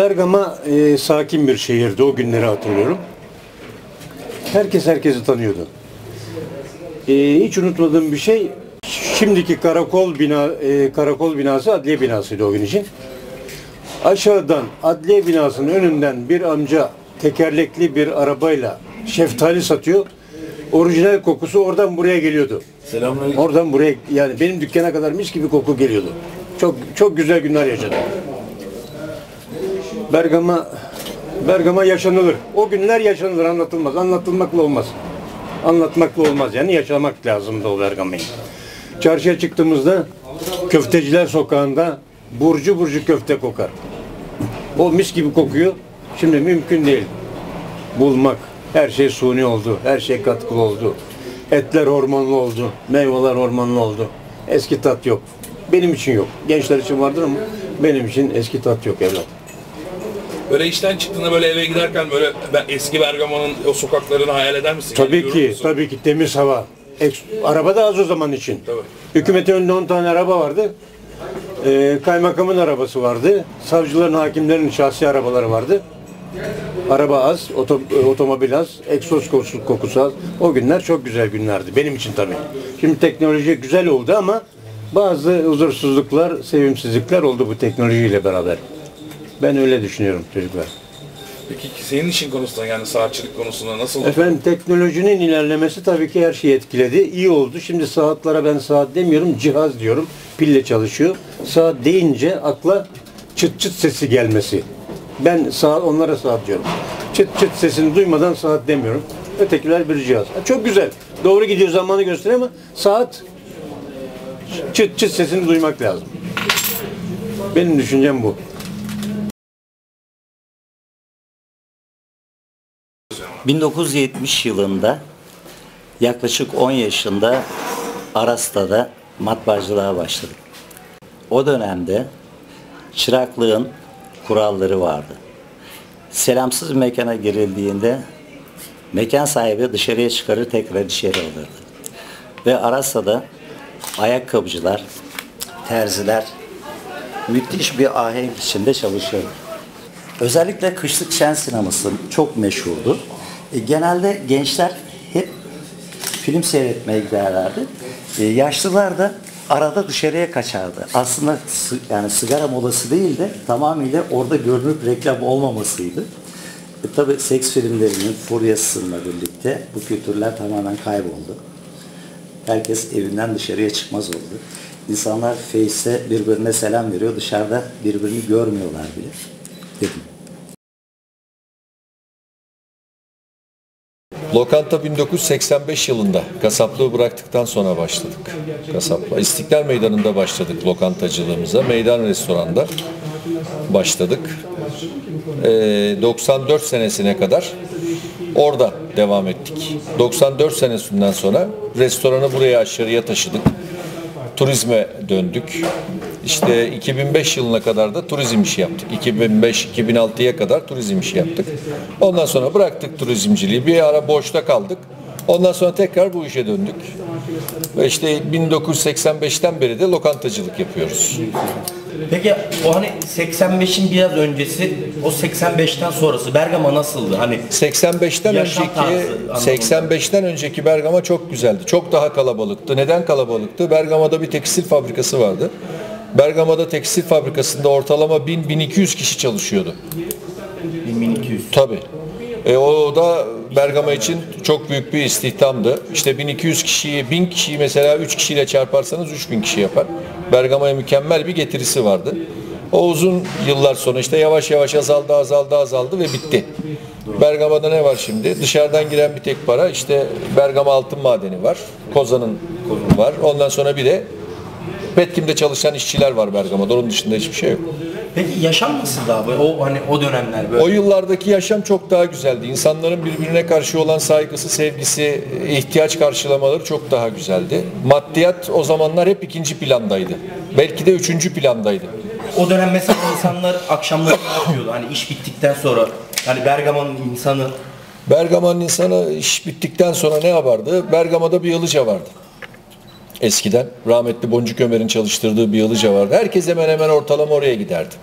Bergama e, sakin bir şehirdi. O günleri hatırlıyorum. Herkes herkesi tanıyordu. E, hiç unutmadığım bir şey şimdiki karakol bina e, karakol binası adliye binasıydı o gün için. Aşağıdan adliye binasının önünden bir amca tekerlekli bir arabayla şeftali satıyor. Orijinal kokusu oradan buraya geliyordu. Selamünaleyküm. Oradan buraya yani benim dükkana kadar mis gibi koku geliyordu. Çok çok güzel günler yaşadım. Bergama Bergama yaşanılır. O günler yaşanılır, anlatılmaz. Anlatılmakla olmaz. Anlatmakla olmaz. Yani yaşamak lazımdı o Bergama'yı. Çarşıya çıktığımızda köfteciler sokağında burcu burcu köfte kokar. O mis gibi kokuyor. Şimdi mümkün değil. Bulmak. Her şey suni oldu. Her şey katkılı oldu. Etler hormonlu oldu. Meyveler hormonlu oldu. Eski tat yok. Benim için yok. Gençler için vardır ama benim için eski tat yok evlat. Böyle işten çıktığında böyle eve giderken böyle ben eski Bergama'nın o sokaklarını hayal eder misin? Tabii Yani ki, müsün? tabii ki temiz hava. Eks- araba da az o zaman için. Tabii. Hükümetin önünde 10 tane araba vardı. Ee, kaymakamın arabası vardı. Savcıların, hakimlerin şahsi arabaları vardı. Araba az, oto- e, otomobil az, egzoz kokusu, kokusu az. O günler çok güzel günlerdi. Benim için tabii. Şimdi teknoloji güzel oldu ama bazı huzursuzluklar, sevimsizlikler oldu bu teknolojiyle beraber. Ben öyle düşünüyorum çocuklar. Peki senin işin konusunda yani saatçilik konusunda nasıl? Efendim teknolojinin ilerlemesi tabii ki her şeyi etkiledi. İyi oldu. Şimdi saatlere ben saat demiyorum, cihaz diyorum. Pille çalışıyor. Saat deyince akla çıt çıt sesi gelmesi. Ben saat onlara saat diyorum. Çıt çıt sesini duymadan saat demiyorum. Ötekiler bir cihaz. Ha, Çok güzel. Doğru gidiyor zamanı gösteriyor ama saat çıt çıt sesini duymak lazım. Benim düşüncem bu. 1970 yılında yaklaşık 10 yaşında Arasta'da matbaacılığa başladık. O dönemde çıraklığın kuralları vardı. Selamsız mekana girildiğinde mekan sahibi dışarıya çıkarır tekrar içeri alırdı. Ve Arasta'da ayakkabıcılar, terziler müthiş bir ahenk içinde çalışıyordu. Özellikle kışlık şen sineması çok meşhurdu. E, genelde gençler hep film seyretmeye giderlerdi. E, yaşlılar da arada dışarıya kaçardı. Aslında yani sigara molası değil de tamamıyla orada görünüp reklam olmamasıydı. E, tabii seks filmlerinin furyasıyla birlikte bu kültürler tamamen kayboldu. Herkes evinden dışarıya çıkmaz oldu. İnsanlar Face'te birbirine selam veriyor. Dışarıda birbirini görmüyorlar bile. Lokanta 1985 yılında kasaplığı bıraktıktan sonra başladık. Kasapla. İstiklal Meydanı'nda başladık lokantacılığımıza. Meydan restoranda başladık. Ee, 94 senesine kadar orada devam ettik. 94 senesinden sonra restoranı buraya aşağıya taşıdık. Turizme döndük. İşte 2005 yılına kadar da turizm işi yaptık. 2005-2006'ya kadar turizm işi yaptık. Ondan sonra bıraktık turizmciliği. Bir ara boşta kaldık. Ondan sonra tekrar bu işe döndük. Ve işte 1985'ten beri de lokantacılık yapıyoruz. Peki o hani 85'in biraz öncesi, o 85'ten sonrası Bergama nasıldı? Hani 85'ten Yaşam önceki tarzı anlamında. 85'ten önceki Bergama çok güzeldi. Çok daha kalabalıktı. Neden kalabalıktı? Bergama'da bir tekstil fabrikası vardı. Bergama'da tekstil fabrikasında ortalama 1000-1200 kişi çalışıyordu. 1200. Tabii. E, o da Bergama için çok büyük bir istihdamdı. İşte 1200 kişiyi, 1000 kişiyi mesela 3 kişiyle çarparsanız 3000 kişi yapar. Bergama'ya mükemmel bir getirisi vardı. O uzun yıllar sonra işte yavaş yavaş azaldı, azaldı, azaldı ve bitti. Bergama'da ne var şimdi? Dışarıdan giren bir tek para işte Bergama altın madeni var. Kozan'ın var. Ondan sonra bir de Petkim'de çalışan işçiler var Bergama'da. Onun dışında hiçbir şey yok. Peki yaşam nasıldı abi? O hani o dönemler böyle. O yıllardaki yaşam çok daha güzeldi. İnsanların birbirine karşı olan saygısı, sevgisi, ihtiyaç karşılamaları çok daha güzeldi. Maddiyat o zamanlar hep ikinci plandaydı. Belki de üçüncü plandaydı. O dönem mesela insanlar akşamları ne yapıyordu? Hani iş bittikten sonra hani Bergama'nın insanı Bergama'nın insanı iş bittikten sonra ne yapardı? Bergama'da bir yalıca vardı. Eskiden rahmetli Boncuk Ömer'in çalıştırdığı bir yalıca vardı. Herkes hemen hemen ortalama oraya giderdi.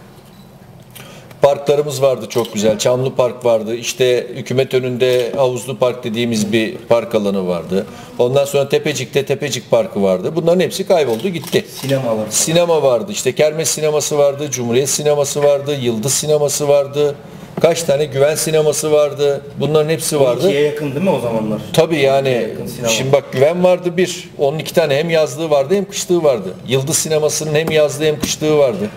Park parklarımız vardı çok güzel. Çamlı Park vardı. İşte hükümet önünde Havuzlu Park dediğimiz bir park alanı vardı. Ondan sonra Tepecik'te Tepecik Parkı vardı. Bunların hepsi kayboldu gitti. Sinemalar. Sinema vardı. İşte Kermes sineması vardı, Cumhuriyet sineması vardı, Yıldız sineması vardı. Kaç tane güven sineması vardı. Bunların hepsi vardı. İkiye yakın değil mi o zamanlar? Tabii yani şimdi bak güven vardı bir. Onun iki tane hem yazlığı vardı hem kışlığı vardı. Yıldız sinemasının hem yazlığı hem kışlığı vardı.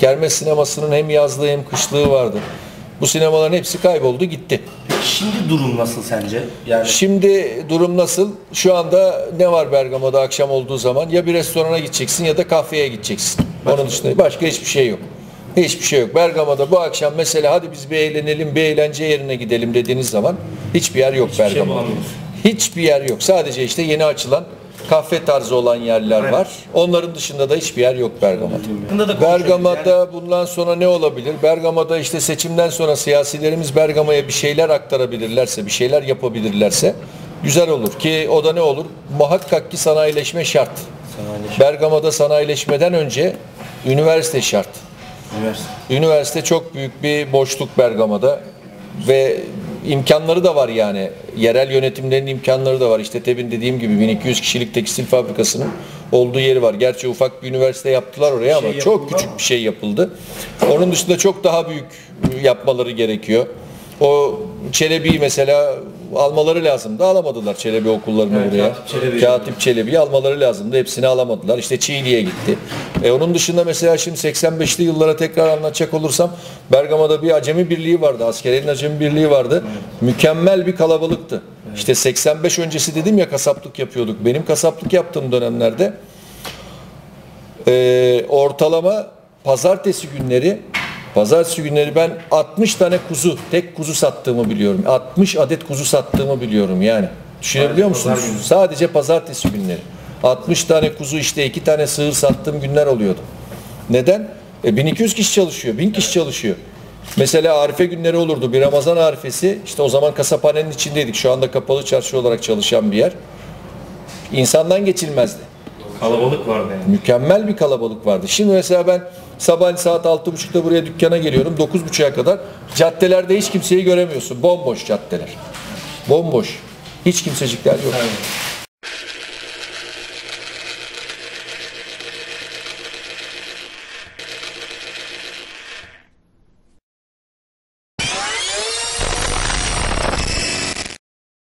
Kermes sinemasının hem yazlığı hem kışlığı vardı. Bu sinemaların hepsi kayboldu gitti. Şimdi durum nasıl sence? Yani Şimdi durum nasıl? Şu anda ne var Bergama'da akşam olduğu zaman? Ya bir restorana gideceksin ya da kafeye gideceksin. Onun dışında başka hiçbir şey yok. Hiçbir şey yok. Bergama'da bu akşam mesela hadi biz bir eğlenelim, bir eğlence yerine gidelim dediğiniz zaman hiçbir yer yok şey Bergama'da. bulamıyorsun. hiçbir yer yok. Sadece işte yeni açılan kahve tarzı olan yerler var. Onların dışında da hiçbir yer yok Bergama'da. Bergama'da bundan sonra ne olabilir? Bergama'da işte seçimden sonra siyasilerimiz Bergama'ya bir şeyler aktarabilirlerse, bir şeyler yapabilirlerse güzel olur ki o da ne olur? Muhakkak ki sanayileşme şart. Sanayileşme. Bergama'da sanayileşmeden önce üniversite şart. Üniversite. Üniversite çok büyük bir boşluk Bergama'da ve imkanları da var yani. Yerel yönetimlerin imkanları da var. İşte Tebin dediğim gibi 1200 kişilik tekstil fabrikasının olduğu yeri var. Gerçi ufak bir üniversite yaptılar oraya ama Şey çok küçük ama. bir şey yapıldı. Onun dışında çok daha büyük yapmaları gerekiyor. O Çelebi'yi mesela almaları lazımdı. Alamadılar Çelebi okullarını Evet, buraya. Katip Çelebi. Çelebi'yi almaları lazımdı. Hepsini alamadılar. İşte Çiğli'ye gitti. E, onun dışında mesela şimdi 85'li yıllara tekrar anlatacak olursam Bergama'da bir acemi birliği vardı. Askeriyenin acemi birliği vardı. Mükemmel bir kalabalıktı. İşte 85 öncesi dedim ya kasaplık yapıyorduk. Benim kasaplık yaptığım dönemlerde e, ortalama pazartesi günleri pazartesi günleri ben 60 tane kuzu tek kuzu sattığımı biliyorum. 60 adet kuzu sattığımı biliyorum yani. Düşünebiliyor Sadece musunuz? Sadece pazartesi günleri. 60 tane kuzu işte iki tane sığır sattığım günler oluyordu. Neden? E 1200 kişi çalışıyor, 1000 kişi çalışıyor. Mesela Arife günleri olurdu. Bir Ramazan Arifesi işte o zaman kasaphanenin içindeydik. Şu anda kapalı çarşı olarak çalışan bir yer. İnsandan geçilmezdi Kalabalık vardı yani. mükemmel bir kalabalık vardı. Şimdi mesela ben sabah saat 6.30'da buraya dükkana geliyorum. 9.30'a kadar caddelerde hiç kimseyi göremiyorsun. Bomboş caddeler. Bomboş. Hiç kimsecikler yok.